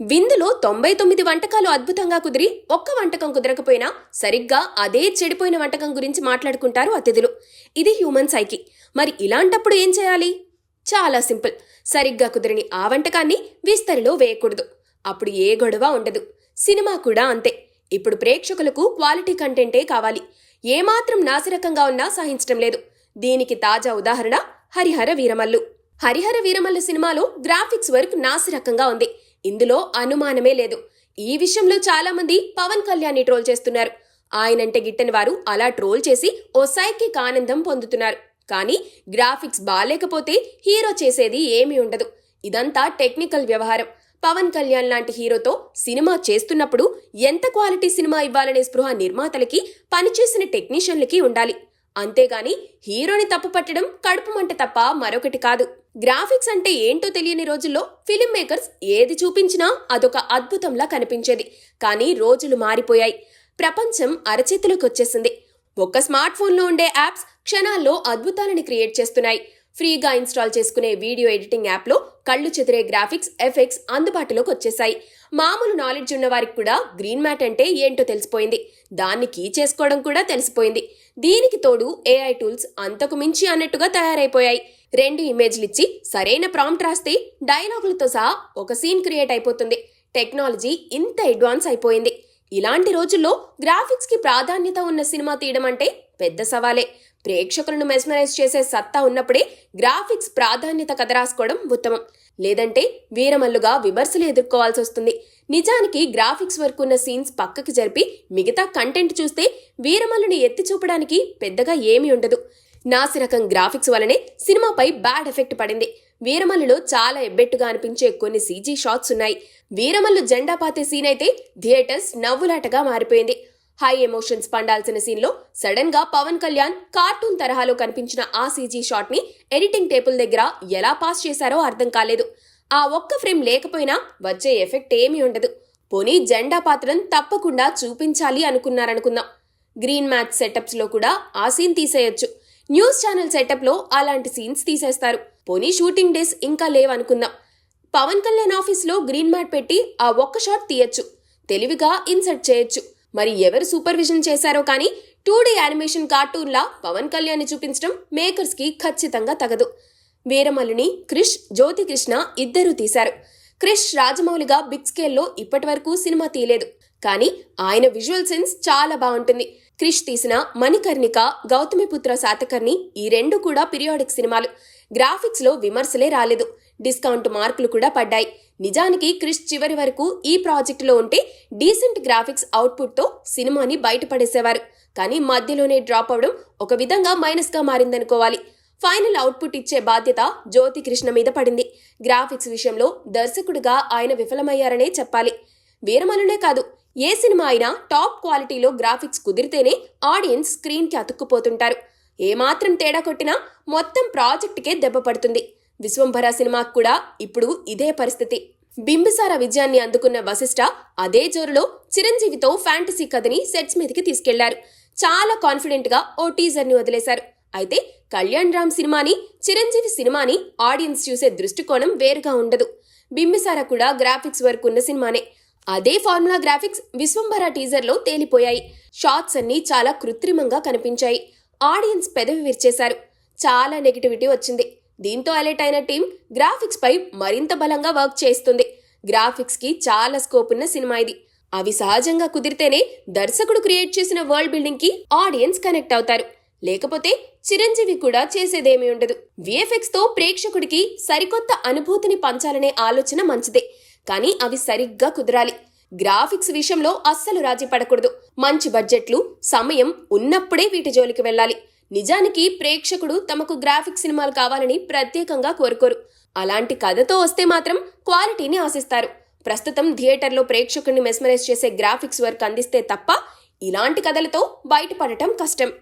విందులో తొంభై తొమ్మిది వంటకాలు అద్భుతంగా కుదిరి ఒక్క వంటకం కుదరకపోయినా సరిగ్గా అదే చెడిపోయిన వంటకం గురించి మాట్లాడుకుంటారు అతిథులు. ఇది హ్యూమన్ సైకి. మరి ఇలాంటప్పుడు ఏం చేయాలి? చాలా సింపుల్. సరిగ్గా కుదిరిని ఆ వంటకాన్ని విస్తరిలో వేయకూడదు. అప్పుడు ఏ గొడవ ఉండదు. సినిమా కూడా అంతే. ఇప్పుడు ప్రేక్షకులకు క్వాలిటీ కంటెంటే కావాలి. ఏమాత్రం నాసిరకంగా ఉన్నా సహించటం లేదు. దీనికి తాజా ఉదాహరణ హరిహర వీరమల్లు. హరిహర వీరమల్లు సినిమాలో గ్రాఫిక్స్ వర్క్ నాసిరకంగా ఉంది. ఇందులో అనుమానమే లేదు. ఈ విషయంలో చాలా మంది పవన్ కళ్యాణ్ ట్రోల్ చేస్తున్నారు. ఆయనంటే గిట్టని వారు అలా ట్రోల్ చేసి ఓ సైకిక్ ఆనందం పొందుతున్నారు. కానీ గ్రాఫిక్స్ బాగాలేకపోతే హీరో చేసేది ఏమీ ఉండదు. ఇదంతా టెక్నికల్ వ్యవహారం. పవన్ కళ్యాణ్ లాంటి హీరోతో సినిమా చేస్తున్నప్పుడు ఎంత క్వాలిటీ సినిమా ఇవ్వాలనే స్పృహ నిర్మాతలకి పనిచేసిన టెక్నీషియన్లకి ఉండాలి. అంతేగాని హీరోని తప్పు పట్టడం కడుపు మంట తప్ప మరొకటి కాదు. గ్రాఫిక్స్ అంటే ఏంటో తెలియని రోజుల్లో ఫిలిం మేకర్స్ ఏది చూపించినా అదొక అద్భుతంలా కనిపించేది. కానీ రోజులు మారిపోయాయి. ప్రపంచం అరచేతిలోకి వచ్చేసింది. ఒక్క స్మార్ట్ ఫోన్లో ఉండే యాప్స్ క్షణాల్లో అద్భుతాలని క్రియేట్ చేస్తున్నాయి. ఫ్రీగా ఇన్స్టాల్ చేసుకునే వీడియో ఎడిటింగ్ యాప్లో కళ్ళు చెదిరే గ్రాఫిక్స్ ఎఫెక్ట్స్ అందుబాటులోకి వచ్చేసాయి మామూలు నాలెడ్జ్ ఉన్న వారికి కూడా గ్రీన్ మ్యాట్ అంటే ఏంటో తెలిసిపోయింది. దాన్ని కీ చేసుకోవడం కూడా తెలిసిపోయింది. దీనికి తోడు ఏఐ టూల్స్ అంతకు మించి అన్నట్టుగా తయారైపోయాయి. రెండు ఇమేజ్లు ఇచ్చి సరైన ప్రాంప్ట్ రాస్తే డైలాగులతో సహా ఒక సీన్ క్రియేట్ అయిపోతుంది. టెక్నాలజీ ఇంత అడ్వాన్స్ అయిపోయింది. ఇలాంటి రోజుల్లో గ్రాఫిక్స్కి ప్రాధాన్యత ఉన్న సినిమా తీయడం అంటే పెద్ద సవాలే. ప్రేక్షకులను మెస్మరైజ్ చేసే సత్తా ఉన్నప్పుడే గ్రాఫిక్స్ ప్రాధాన్యత కథ రాసుకోవడం ఉత్తమం. లేదంటే వీరమల్లుగా విమర్శలు ఎదుర్కోవాల్సి వస్తుంది. నిజానికి గ్రాఫిక్స్ వర్క్ ఉన్న సీన్స్ పక్కకి జరిపి మిగతా కంటెంట్ చూస్తే వీరమల్లుని ఎత్తి చూపడానికి పెద్దగా ఏమీ ఉండదు. నాసిరకం గ్రాఫిక్స్ వలనే సినిమాపై బ్యాడ్ ఎఫెక్ట్ పడింది. వీరమల్లులో చాలా ఎబ్బెట్టుగా అనిపించే కొన్ని సీజీ షాట్స్ ఉన్నాయి. వీరమల్లు జెండా పాతే సీన్ అయితే థియేటర్స్ నవ్వులాటగా మారిపోయింది. హై ఎమోషన్స్ పండాల్సిన సీన్లో సడన్గా పవన్ కళ్యాణ్ కార్టూన్ తరహాలో కనిపించిన ఆ సీజీ షాట్ని ఎడిటింగ్ టేబుల్ దగ్గర ఎలా పాస్ చేశారో అర్థం కాలేదు. ఆ ఒక్క ఫ్రేమ్ లేకపోయినా వచ్చే ఎఫెక్ట్ ఏమీ ఉండదు. పోనీ జెండా పాత్రను తప్పకుండా చూపించాలి అనుకున్నారనుకుందాం. గ్రీన్ మ్యాచ్ సెటప్స్లో కూడా ఆ సీన్ తీసేయొచ్చు. న్యూస్ ఛానల్ సెటప్లో అలాంటి సీన్స్ తీసేస్తారు. పోనీ షూటింగ్ డేస్ ఇంకా లేవనుకుందాం. పవన్ కళ్యాణ్ ఆఫీస్లో గ్రీన్ మ్యాట్ పెట్టి ఆ ఒక్క షాట్ తీయచ్చు. తెలివిగా ఇన్సర్ట్ చేయొచ్చు. మరి ఎవరు సూపర్విజన్ చేశారో కానీ టూ డీ యానిమేషన్ కార్టూన్లా పవన్ కళ్యాణ్ చూపించడం మేకర్స్కి ఖచ్చితంగా తగదు. వీరమల్లుని క్రిష్ జ్యోతి కృష్ణ ఇద్దరూ తీశారు. క్రిష్ రాజమౌళిగా బిగ్ స్కేల్లో ఇప్పటివరకు సినిమా తీయలేదు. కానీ ఆయన విజువల్ సెన్స్ చాలా బాగుంటుంది. క్రిష్ తీసిన మణికర్ణిక గౌతమిపుత్ర శాతకర్ణి ఈ రెండు కూడా పీరియాడిక్ సినిమాలు. గ్రాఫిక్స్లో విమర్శలే రాలేదు. డిస్కౌంట్ మార్కులు కూడా పడ్డాయి. నిజానికి క్రిష్ చివరి వరకు ఈ ప్రాజెక్టులో ఉంటే డీసెంట్ గ్రాఫిక్స్ అవుట్పుట్తో సినిమాని బయటపడేసేవారు. కానీ మధ్యలోనే డ్రాప్ అవడం ఒక విధంగా మైనస్గా మారిందనుకోవాలి. ఫైనల్ అవుట్పుట్ ఇచ్చే బాధ్యత జ్యోతి కృష్ణ మీద పడింది. గ్రాఫిక్స్ విషయంలో దర్శకుడిగా ఆయన విఫలమయ్యారనే చెప్పాలి. వీరమలునే కాదు ఏ సినిమా అయినా టాప్ క్వాలిటీలో గ్రాఫిక్స్ కుదిరితేనే ఆడియన్స్ స్క్రీన్కి అతుక్కుపోతుంటారు. ఏమాత్రం తేడా కొట్టినా మొత్తం ప్రాజెక్టుకే దెబ్బ పడుతుంది. విశ్వంభర సినిమాకు కూడా ఇప్పుడు ఇదే పరిస్థితి. బింబిసార విజయాన్ని అందుకున్న వశిష్ట అదే జోరులో చిరంజీవితో ఫ్యాంటసీ కథని సెట్స్ మీదకి తీసుకెళ్ళారు. చాలా కాన్ఫిడెంట్గా ఓ టీజర్ని వదిలేశారు. అయితే కళ్యాణ్ రామ్ సినిమాని చిరంజీవి సినిమాని ఆడియన్స్ చూసే దృష్టికోణం వేరుగా ఉండదు. బింబిసార కూడా గ్రాఫిక్స్ వర్క్ ఉన్న సినిమానే. అదే ఫార్ములా గ్రాఫిక్స్ విశ్వంభర టీజర్లో తేలిపోయాయి. షార్ట్స్ అన్నీ చాలా కృత్రిమంగా కనిపించాయి. ఆడియన్స్ పెదవి విరిచేశారు. చాలా నెగిటివిటీ వచ్చింది. దీంతో అలర్ట్ అయిన టీం గ్రాఫిక్స్ పై మరింత బలంగా వర్క్ చేస్తుంది. గ్రాఫిక్స్కి చాలా స్కోప్ ఉన్న సినిమా ఇది. అవి సహజంగా కుదిరితేనే దర్శకుడు క్రియేట్ చేసిన వరల్డ్ బిల్డింగ్కి ఆడియన్స్ కనెక్ట్ అవుతారు. లేకపోతే చిరంజీవి కూడా చేసేదేమీ ఉండదు. విఎఫ్ఎక్స్తో ప్రేక్షకుడికి సరికొత్త అనుభూతిని పంచాలనే ఆలోచన మంచిదే. కానీ అవి సరిగ్గా కుదరాలి. గ్రాఫిక్స్ విషయంలో అస్సలు రాజీ పడకూడదు. మంచి బడ్జెట్లు సమయం ఉన్నప్పుడే వీటి జోలికి వెళ్ళాలి. నిజానికి ప్రేక్షకుడు తమకు గ్రాఫిక్ సినిమాలు కావాలని ప్రత్యేకంగా కోరుకోరు. అలాంటి కథతో వస్తే మాత్రం క్వాలిటీని ఆశిస్తారు. ప్రస్తుతం థియేటర్లో ప్రేక్షకుడిని మెస్మరైజ్ చేసే గ్రాఫిక్స్ వర్క్ అందిస్తే తప్ప ఇలాంటి కథలతో బయటపడటం కష్టం.